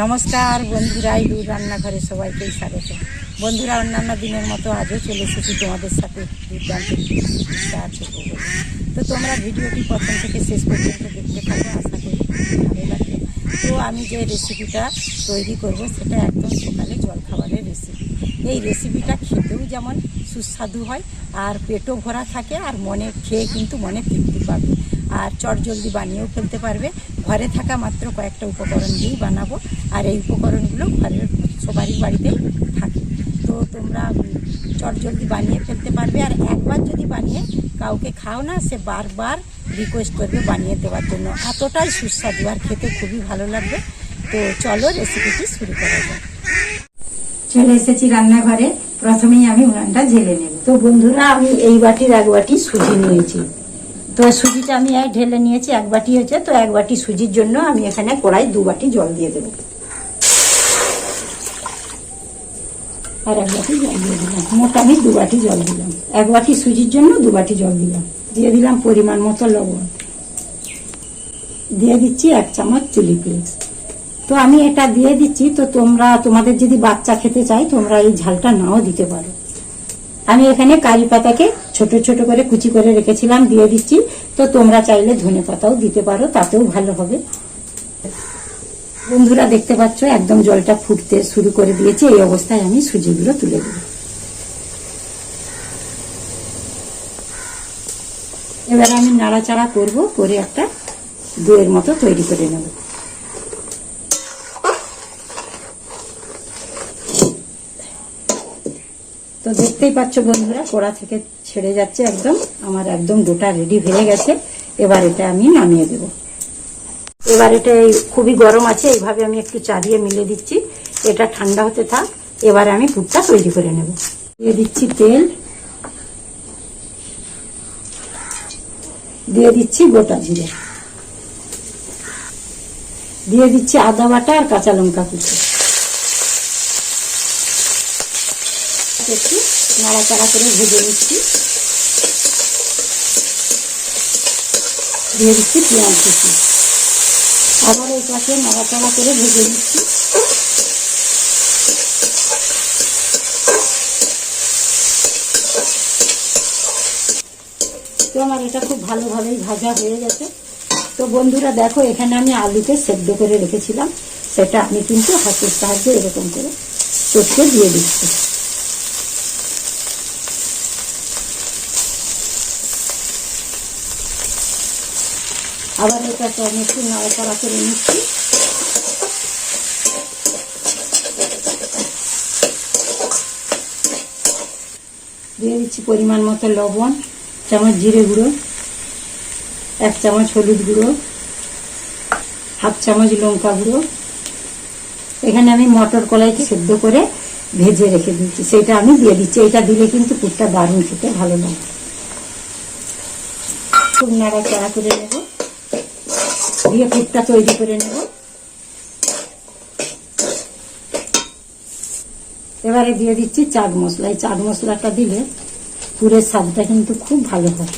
নমস্কার, বন্ধুরা ইলুর রান্নাঘরে সবাইকেই স্বাগত। বন্ধুরা, অন্যান্য দিনের মতো আজও চলে এসেছি তোমাদের সাথে দুর্দান্ত তো তোমরা ভিডিওটি প্রথম থেকে শেষ পর্যন্ত দেখতে থাকো, আশা করি ভালো লাগবে। তো আমি যে রেসিপিটা তৈরি করব, সেটা একদম সকালে জলখাবারের রেসিপি এই রেসিপিটা খেতেও যেমন সুস্বাদু হয়, আর পেটও ভরা থাকে, আর মনে, খেয়ে কিন্তু মনে তৃপ্তি পাবে। আর চটজলদি বানিয়েও ফেলতে পারবে। ঘরে থাকা মাত্র কয়েকটা উপকরণ দিয়েই বানাবো, আর এই উপকরণগুলো ঘরের সবারই বাড়িতেই থাকে। তো তোমরা চটজলদি বানিয়ে ফেলতে পারবে, আর একবার যদি বানিয়ে কাউকে খাও না, সে বারবার রিকোয়েস্ট করবে বানিয়ে দেওয়ার জন্য। এতটাই সুস্বাদু আর খেতে খুবই ভালো লাগবে। তো চলো রেসিপিটি শুরু করা যাক। চলে এসেছি রান্নাঘরে। প্রথমেই আমি উনানটা জেলে নেব। তো বন্ধুরা, আমি এই বাটির এক বাটি সুজি নিয়েছি। তো সুজিটা আমি এক ঢেলে নিয়েছি, এক বাটি হয়েছে, তো এক বাটি সুজির জন্য আমি এখানে কড়াই দু বাটি জল দিয়ে দেবো। আর এক বাটি জল দিয়ে দিলাম। মোট আমি দু বাটি জল দিলাম। এক বাটি সুজির জন্য দু বাটি জল দিলাম। দিয়ে দিলাম পরিমাণ মতো লবণ। দিয়ে দিচ্ছি এক চামচ চিলি ফ্লেক্স। তো আমি এটা দিয়ে দিচ্ছি, তো তোমরা, তোমাদের যদি বাচ্চা খেতে চাই তোমরা এই ঝালটা নাও দিতে পারো। আমি এখানে কারি পাতাকে ছোট ছোট করে কুচি করে রেখেছিলাম, দিয়ে দিচ্ছি। তো তোমরা চাইলে ধনে পাতাও দিতে পারো, তাতেও ভালো হবে। বন্ধুরা, দেখতে পাচ্ছ, একদম জলটা ফুটতে শুরু করে দিয়েছে। এই অবস্থায় আমি সুজিগুলো তুলে দেব এবার আমি নাড়াচাড়া করব, করে একটা দইয়ের মতো তৈরি করে নেব। তো দেখতেই পাচ্ছ বন্ধুরা, কড়া থেকে ছেড়ে যাচ্ছে একদম। আমার একদম গোটা রেডি হয়ে গেছে। এবার এটা আমি নামিয়ে দেব। এবার এটা খুবই গরম আছে, এইভাবে আমি একটু চালিয়ে মিলে দিচ্ছি। এটা ঠান্ডা হতে থাক, এবার আমি পুরটা তৈরি করে নেব। দিয়ে দিচ্ছি তেল। দিয়ে দিচ্ছি গোটা জিরে। দিয়ে দিচ্ছি আদা বাটা আর কাঁচা লঙ্কা কুচি। একটু নাড়াচাড়া করে ভেজে নিচ্ছি। দিয়ে দিচ্ছি পেঁয়াজ কুচি। আবার এটাকে নাড়াচাড়া করে ভেজে নিচ্ছি। তো আমার এটা খুব ভালোভাবেই ভাজা হয়ে গেছে। তো বন্ধুরা, দেখো, এখানে আমি আলুকে সেদ্ধ করে রেখেছিলাম। সেটা আমি কিন্তু হাতের সাহায্যে এরকম করে চটকে দিয়ে দিচ্ছি। আবার এটাকে আমি একটু নাড়াচাড়া করে নিচ্ছি। দিয়ে দিচ্ছি পরিমাণ মতো লবণ, চামচ জিরে গুঁড়ো, এক চামচ হলুদ গুঁড়ো, হাফ চামচ লঙ্কা গুঁড়ো। এখানে আমি মটর কলাইকে সেদ্ধ করে ভেজে রেখে দিচ্ছি। সেটা আমি দিয়ে দিচ্ছি। এটা দিলে কিন্তু পুরটা দারুণ খেতে ভালো লাগে। খুব নাড়া নাড়াচাড়া করে নেব। দিয়ে পুরটা তৈরি করে নেব। এবারে দিয়ে দিচ্ছি চাট মশলা। এই চাট মশলাটা দিলে পুরের স্বাদটা কিন্তু খুব ভালো হয়।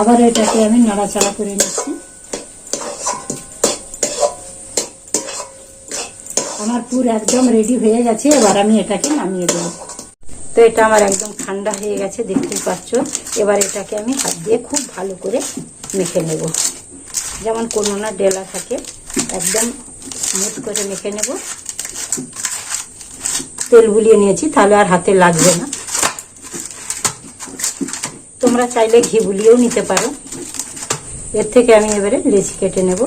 আবার এটাকে আমি নাড়াচাড়া করে নিচ্ছি। আমার পুর একদম রেডি হয়ে গেছে, এবার আমি এটাকে নামিয়ে দেবো। তো এটা আমার একদম ঠান্ডা হয়ে গেছে, দেখতেই পাচ্ছ। এবার এটাকে আমি হাত দিয়ে খুব ভালো করে মেখে নেব। যেমন কোনো না ডেলা থাকে, একদম স্মুথ করে মেখে নেব। তেল বুলিয়ে নিয়েছি, তাহলে আর হাতে লাগবে না। তোমরা চাইলে ঘি বুলিয়েও নিতে পারো। এর থেকে আমি এবারে লেচি কেটে নেব।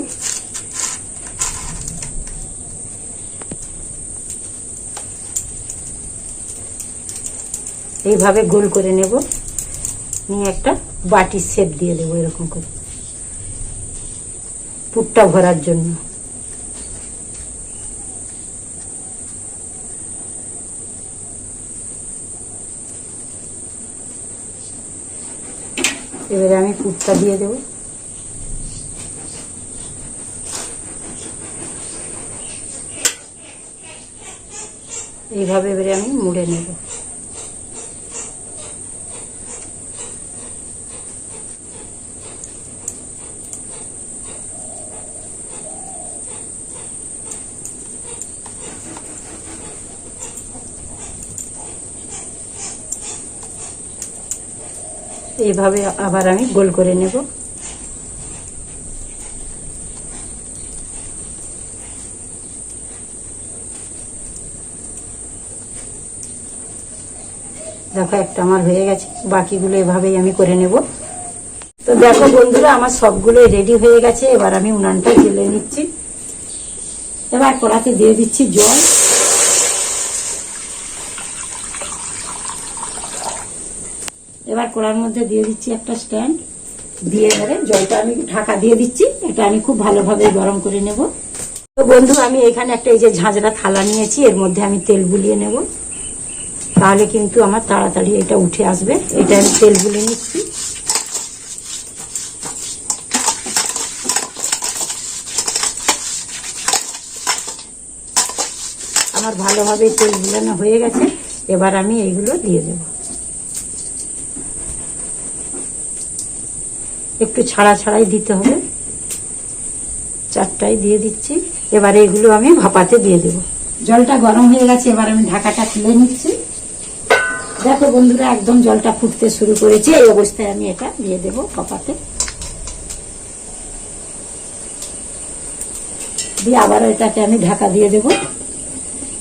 এইভাবে গোল করে নেব। নিয়ে একটা বাটির শেপ দিয়ে দেবো এরকম করে। পুরটা ভরার জন্য। এবারে আমি পুরটা দিয়ে দেবো। এইভাবে এবারে আমি মুড়ে নেব। এইভাবে আবার আমি গোল করে নেব। দেখো, একটা আমার হয়ে গেছে। বাকিগুলো এভাবেই আমি করে নেব। তো দেখো বন্ধুরা, আমার সবগুলোই রেডি হয়ে গেছে। এবার আমি উনানটা জ্বেলে নিচ্ছি। এবার কড়াতে দিয়ে দিচ্ছি জল। এবার কড়ার মধ্যে দিয়ে দিচ্ছি একটা স্ট্যান্ড। দিয়ে এবারে জলটা আমি ঢাকা দিয়ে দিচ্ছি। এটা আমি খুব ভালোভাবে গরম করে নেব। তো বন্ধু, আমি এখানে একটা এই যে ঝাঁঝরা থালা নিয়েছি, এর মধ্যে আমি তেল বুলিয়ে নেব। তাহলে কিন্তু আমার তাড়াতাড়ি এটা উঠে আসবে। এটা আমি তেল বুলিয়ে নিচ্ছি। আমার ভালোভাবে তেল বুলানো হয়ে গেছে। এবার আমি এইগুলো দিয়ে দেব। একটু ছাড়া ছাড়াই দিতে হবে। চারটাই দিয়ে দিচ্ছি। এবার এগুলো আমি ভাপাতে দিয়ে দেব। জলটা গরম হয়ে গেছে, এবার আমি ঢাকাটা খুলে নিচ্ছি। দেখো বন্ধুরা, একদম জলটা ফুটতে শুরু করেছে। এই অবস্থায় আমি এটা দিয়ে দেব ভাপাতে। দিয়ে আবার এটাকে আমি ঢাকা দিয়ে দেব।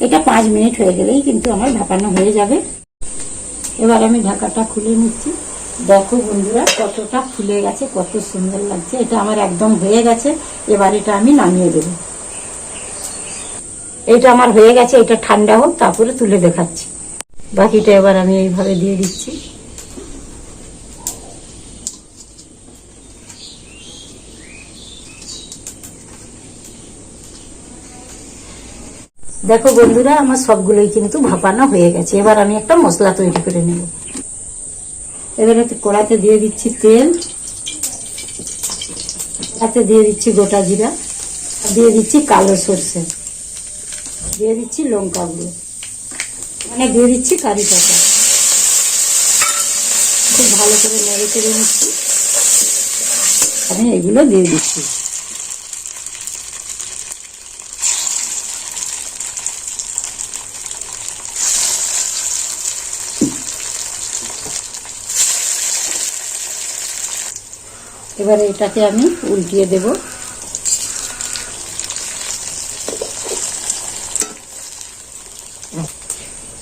এটা পাঁচ মিনিট হয়ে গেলেই কিন্তু আমার ঢাকানো হয়ে যাবে। এবার আমি ঢাকাটা খুলে নিচ্ছি। দেখো বন্ধুরা, কতটা ফুলে গেছে, কত সুন্দর লাগছে। এটা আমার একদম হয়ে গেছে, এবার এটা আমি নামিয়ে দেব। এটা আমার হয়ে গেছে, এটা ঠান্ডা হোক, তারপরে তুলে দেখাচ্ছি। বাকিটা এবার আমি এইভাবে দিয়ে দিচ্ছি। দেখো বন্ধুরা, আমার সবগুলোই কিন্তু ভাপানো হয়ে গেছে। এবার আমি একটা মশলা তৈরি করে নেব। এবারে কড়াতে দিয়ে দিচ্ছি তেল। তাতে দিয়ে দিচ্ছি গোটা জিরা। দিয়ে দিচ্ছি কালো সর্ষে। দিয়ে দিচ্ছি লঙ্কা গুঁড়ো। মানে দিয়ে দিচ্ছি কারি পাতা। খুব ভালো করে নেড়ে চেড়ে নিচ্ছি। আমি এগুলো দিয়ে দিচ্ছি। এবারে এটাকে আমি উল্টিয়ে দেব।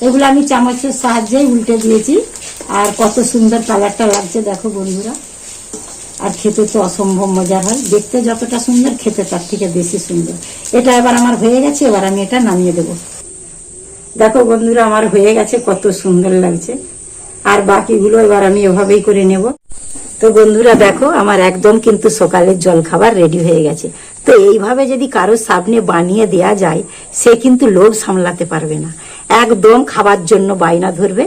এগুলো আমি চামচের সাহায্যেই উল্টে দিয়েছি। আর কত সুন্দর কালারটা লাগছে, দেখো বন্ধুরা। আর খেতে তো অসম্ভব মজার হয়। দেখতে যতটা সুন্দর, খেতে তার থেকে বেশি সুন্দর। এটা এবার আমার হয়ে গেছে, এবার আমি এটা নামিয়ে দেব। দেখো বন্ধুরা, আমার হয়ে গেছে, কত সুন্দর লাগছে। আর বাকিগুলো এবার আমি এভাবেই করে নেব। তো বন্ধুরা দেখো, আমার একদম কিন্তু সকালের জল খাবার রেডি হয়ে গেছে। তো এইভাবে যদি কারোর সামনে বানিয়ে দেয়া যায়, সে কিন্তু লোভ সামলাতে পারবে না। একদম খাবার জন্য বায়না ধরবে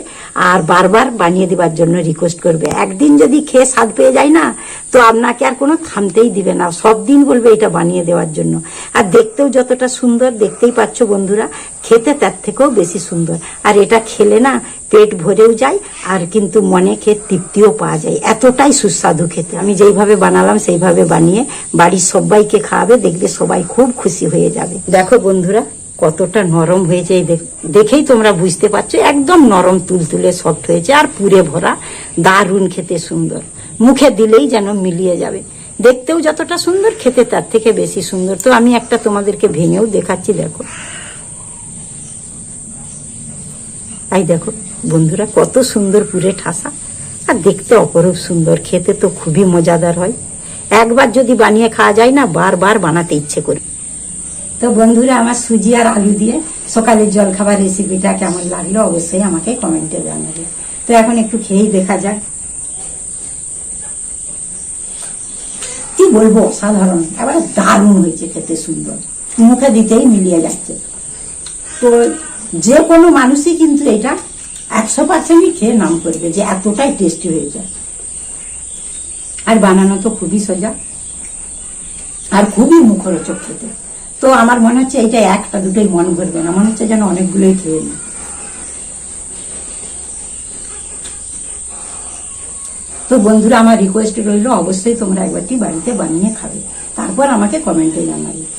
আর বারবার বানিয়ে দেবার জন্য রিকোয়েস্ট করবে। একদিন যদি খেয়ে স্বাদ পেয়ে যায় না, তো আপনাকে আর কোনো থামতেই দিবে না। সব দিন বলবে এটা বানিয়ে দেওয়ার জন্য। আর দেখতেও যতটা সুন্দর, দেখতেই পাচ্ছ বন্ধুরা, খেতে তার থেকেও বেশি সুন্দর। আর এটা খেলে না পেট ভরেও যায় আর কিন্তু মনে খেয়ে তৃপ্তিও পাওয়া যায়। এতটাই সুস্বাদু খেতে। আমি যেইভাবে বানালাম, সেইভাবে বানিয়ে বাড়ির সবাইকে খাওয়াবে, দেখবে সবাই খুব খুশি হয়ে যাবে। দেখো বন্ধুরা, কতটা নরম হয়েছে দেখ- দেখেই তোমরা বুঝতে পারছ, একদম নরম তুলতুলে সফট হয়েছে আর পুরে ভরা, দারুণ খেতে সুন্দর। মুখে দিলেই যেন মিলিয়ে যাবে। দেখতেও যতটা সুন্দর, খেতে তার থেকে বেশি সুন্দর। তো আমি একটা তোমাদেরকে ভেঙেও দেখাচ্ছি, দেখো। তাই দেখো। বন্ধুরা, কত সুন্দর পুরে ঠাসা। আর দেখতে অপরূপ সুন্দর, খেতে তো খুবই মজাদার হয়। একবার যদি বানিয়ে খাওয়া যায় না, বারবার বানাতে ইচ্ছে করে। তো বন্ধুরা, আমার সুজি আর আলু দিয়ে সকালের জলখাবার রেসিপিটা কেমন লাগল অবশ্যই আমাকে কমেন্টে জানাবে। তো এখন একটু খেয়েই দেখা যাক। কি বলব সাধারণ এবার দারুণ হয়েছে খেতে সুন্দর। মুখে দিতেই মিলিয়ে যাচ্ছে। তো যে কোনো মানুষই কিন্তু এটা একশো পার্সেন্টই খেয়ে নাম করবে যে এতটাই টেস্টি হয়ে যায়? আর বানানো তো খুবই সোজা। আর খুবই মুখরোচক খেতে। তো আমার মনে হচ্ছে এটা একটা দুটোই মন করবে না। মনে হচ্ছে যেন অনেকগুলোই খেয়ে নিই। তো বন্ধুরা, আমার রিকোয়েস্ট রইল, অবশ্যই তোমরা একবারটি বাড়িতে বানিয়ে খাবে। তারপর আমাকে কমেন্টে জানাবে।